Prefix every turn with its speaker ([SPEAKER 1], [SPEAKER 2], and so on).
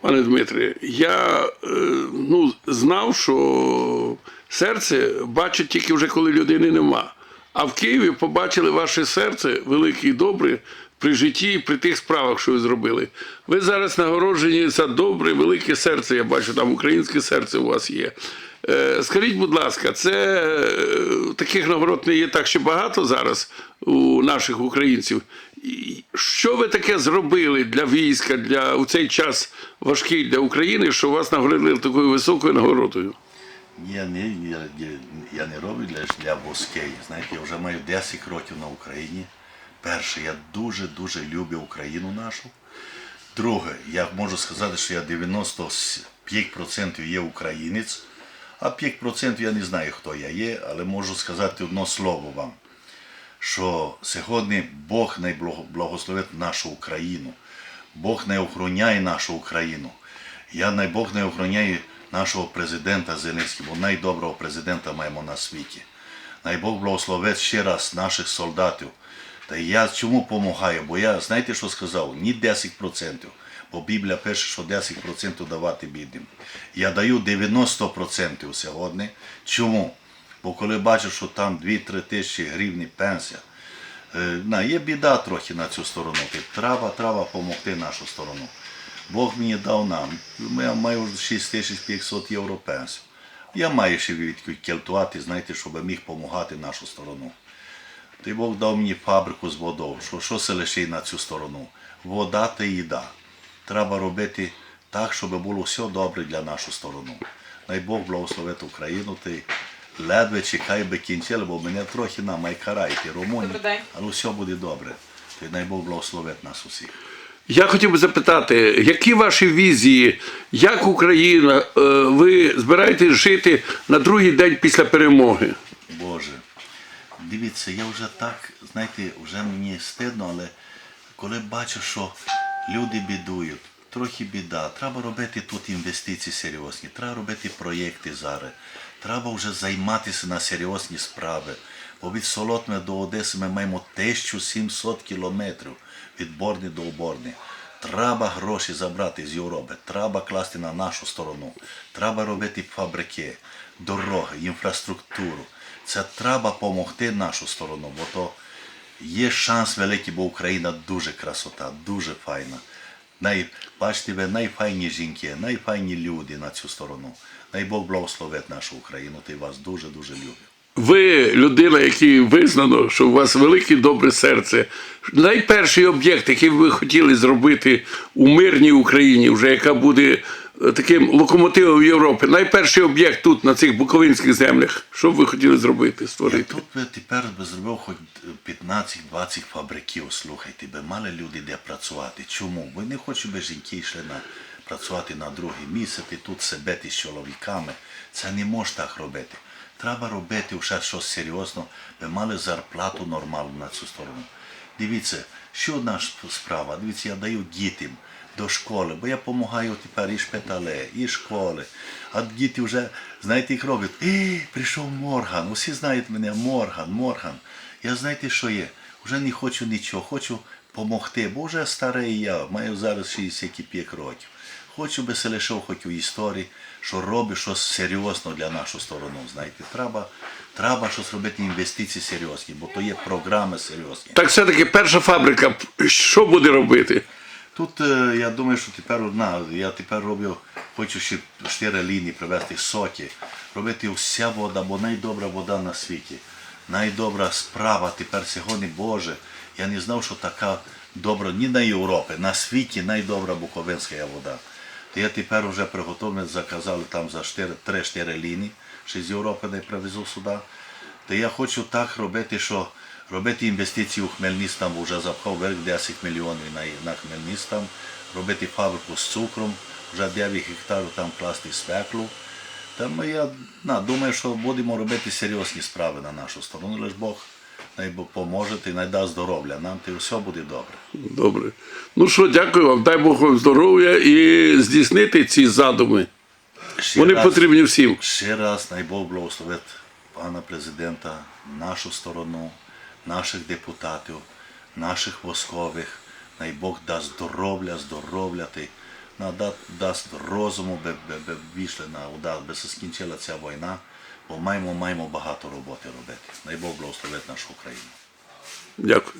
[SPEAKER 1] Пане Дмитре, я е, ну, знав, що серце бачить тільки вже коли людини нема. А в Києві побачили ваше серце велике і добре при житті і при тих справах, що ви зробили. Ви зараз нагороджені за добре, велике серце. Я бачу, там українське серце у вас є. Е, Скажіть, будь ласка, це е, таких нагород не є так ще багато зараз у наших українців. Що ви таке зробили для війська, для у цей час важкий для України, що вас нагородили такою високою нагородою?
[SPEAKER 2] Не, я, я, я не роблю для, для воскей. Знаєте, я вже маю 10 років на Україні. Перше, я дуже-дуже люблю Україну нашу. Друге, я можу сказати, що я 95% є українець, а 5% я не знаю, хто я є, але можу сказати одне слово вам, що сьогодні Бог найблагословить нашу Україну. Бог не охороняє нашу Україну. Я най Бог не охороняє нашого президента Зеленського, бо найдоброго президента маємо на світі. Най Бог благословить ще раз наших солдатів. Та я чому допомагаю? Бо я, знаєте, що сказав? Ні 10%. Бо Біблія пише, що 10% давати бідним. Я даю 90% сьогодні. Чому? Бо коли бачу, що там 2-3 тисячі гривень пенсія, е, на, є біда трохи на цю сторону. Треба, треба допомогти нашу сторону. Бог мені дав нам. Я маю 6500 євро пенсію. Я маю ще відкультувати, знаєте, щоб міг допомагати нашу сторону. Ти Бог дав мені фабрику з водою. Що, що се лишить на цю сторону? Вода та їда. Треба робити так, щоб було все добре для нашу сторону. Най Бог благословить Україну. Ти ледве чекай би кінчили, бо мене трохи на майкарайте, Румуні.
[SPEAKER 3] Добрий день.
[SPEAKER 2] Але все буде добре. Ти най Бог благословить нас усіх.
[SPEAKER 1] Я хотів би запитати, які ваші візії, як Україна, е, ви збираєтесь жити на другий день після перемоги?
[SPEAKER 2] Боже, дивіться, я вже так, знаєте, вже мені стидно, але коли бачу, що люди бідують, трохи біда, треба робити тут інвестиції серйозні, треба робити проєкти зараз, треба вже займатися на серйозні справи. Бо від Солотне до Одеси ми маємо 1700 кілометрів від Борни до Оборни. Треба гроші забрати з Європи, треба класти на нашу сторону, треба робити фабрики, дороги, інфраструктуру. Це треба допомогти нашу сторону, бо то є шанс великий, бо Україна дуже красота, дуже файна. Най, бачите ви, найфайні жінки, найфайні люди на цю сторону. Най Бог благословить нашу Україну, ти вас дуже-дуже любить.
[SPEAKER 1] Ви людина, якій визнано, що у вас велике добре серце. Найперший об'єкт, який ви хотіли зробити у мирній Україні, вже яка буде таким локомотивом Європи. Найперший об'єкт тут, на цих буковинських землях. Що б ви хотіли зробити,
[SPEAKER 2] Я тут би тепер би зробив хоч 15-20 фабриків, слухайте, би мали люди де працювати. Чому? Бо не хочу би жінки йшли на працювати на друге місце, ти тут себе з чоловіками. Це не можна так робити. Треба робити вже щось серйозно, би мали зарплату нормальну на цю сторону. Дивіться, що одна справа, дивіться, я даю дітям до школи, бо я допомагаю тепер і шпитале, і школи. А діти вже, знаєте, їх роблять. Ей, прийшов Морган, усі знають мене, Морган, Морган. Я знаєте, що є? Вже не хочу нічого, хочу допомогти, бо вже старий я, маю зараз 65 років. Хочу би се лишив хоч у історії, що робить щось серйозно для нашу сторону. Знаєте, треба, треба щось робити інвестиції серйозні, бо то є програми серйозні.
[SPEAKER 1] Так все-таки перша фабрика, що буде робити?
[SPEAKER 2] Тут е, я думаю, що тепер одна. Я тепер роблю, хочу ще чотири лінії привезти соки, робити вся вода, бо найдобра вода на світі. Найдобра справа тепер сьогодні, Боже. Я не знав, що така добра ні на Європі, на світі найдобра буковинська вода. То я тепер вже приготовлений, заказали там за 3-4 лінії, ще з Європи не привезу сюди. То я хочу так робити, що робити інвестиції у Хмельницьк, там вже запхав верх 10 мільйонів на, на Хмельницьк, робити фабрику з цукром, вже 9 гектарів там класти свеклу. Там я на, думаю, що будемо робити серйозні справи на нашу сторону, лише Бог най Бог поможе і най дасть здоров'я. Нам то все буде добре.
[SPEAKER 1] Добре. Ну що, дякую вам, дай Бог вам здоров'я і здійснити ці задуми.
[SPEAKER 2] Ще
[SPEAKER 1] Вони
[SPEAKER 2] раз-
[SPEAKER 1] потрібні всім.
[SPEAKER 2] Ще раз най Бог благословить пана президента, нашу сторону, наших депутатів, наших військових. Най Бог дасть здоров'я, здоровляти, дасть розуму, би, вийшли на удар, би скінчила ця війна, бо маємо, маємо багато роботи робити. Дай Бог благословить нашу Україну.
[SPEAKER 1] Дякую.